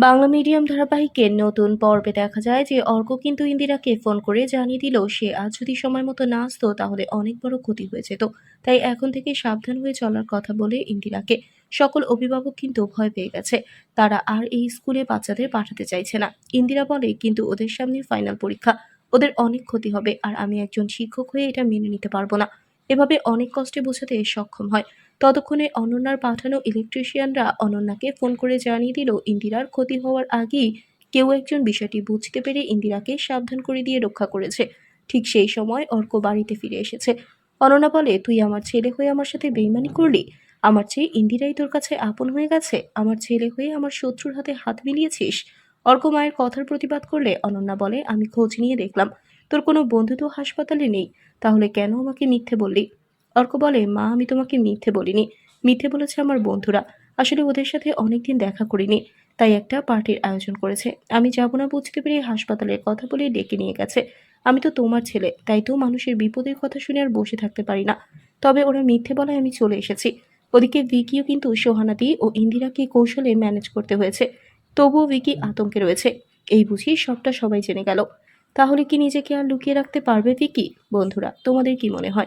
Bangla medium ধারাবাহিকের নতুন পর্বে দেখা যায় যে অর্ক কিন্তু ইন্দিরাকে ফোন করে জানিয়ে দিল, সে আজ যদি সময় মতো না আসতো, তাহলে অনেক বড় ক্ষতি হয়ে যেত তাই এখন থেকে সাবধান হয়ে চলার কথা বলে ইন্দিরাকে। সকল অভিভাবক কিন্তু ভয় পেয়ে গেছে। তারা আর এই স্কুলে বাচ্চাদের পাঠাতে চাইছে না। ইন্দিরা বলে, কিন্তু ওদের সামনে ফাইনাল পরীক্ষা। ওদের অনেক ক্ষতি হবে, আর আমি একজন শিক্ষক হয়ে এটা মেনে নিতে পারব না। এভাবে অনেক কষ্টে বোঝাতে সক্ষম হয়। ততক্ষণে অনন্যার পাঠানো ইলেকট্রিশিয়ানরা অনন্যাকে ফোন করে জানিয়ে দিল, ইন্দিরার ক্ষতি হওয়ার আগেই কেউ একজন বিষয়টি বুঝতে পেরে ইন্দিরাকে সাবধান করে দিয়ে রক্ষা করেছে। ঠিক সেই সময় অর্ক বাড়িতে ফিরে এসেছে। অনন্যা বলে, তুই আমার ছেলে হয়ে আমার সাথে বেইমানি করলি? আমার চেয়ে ইন্দিরাই তোর কাছে আপন হয়ে গেছে? আমার ছেলে হয়ে আমার শত্রুর হাতে হাত মিলিয়েছিস? অর্ক মায়ের কথার প্রতিবাদ করলে অনন্যা বলে, আমি খোঁজ নিয়ে দেখলাম। তোর কোনো বন্ধু তো হাসপাতালে নেই। তাহলে কেন আমাকে মিথ্যে বললি? অর্ক বলে, মা, আমি তোমাকে মিথ্যে বলিনি। মিথ্যে বলেছে আমার বন্ধুরা। আসলে ওদের সাথে অনেকদিন দেখা করিনি। তাই একটা পার্টির আয়োজন করেছে। আমি যাব না বুঝতে পেরে হাসপাতালের কথা বলে ডেকে নিয়ে গেছে। আমি তো তোমার ছেলে, তাই তো মানুষের বিপদের কথা শুনে আর বসে থাকতে পারি না। তবে ওরা মিথ্যে বলায় আমি চলে এসেছি। ওদিকে ভিকিও কিন্তু সোহানাদি ও ইন্দিরাকে কৌশলে ম্যানেজ করতে হয়েছে। তবুও ভিকি আতঙ্কে রয়েছে। এই বুঝি সবটা সবাই জেনে গেল। তাহলে কি নিজেকে আর লুকিয়ে রাখতে পারবে ভিকি? বন্ধুরা, তোমাদের কি মনে হয়?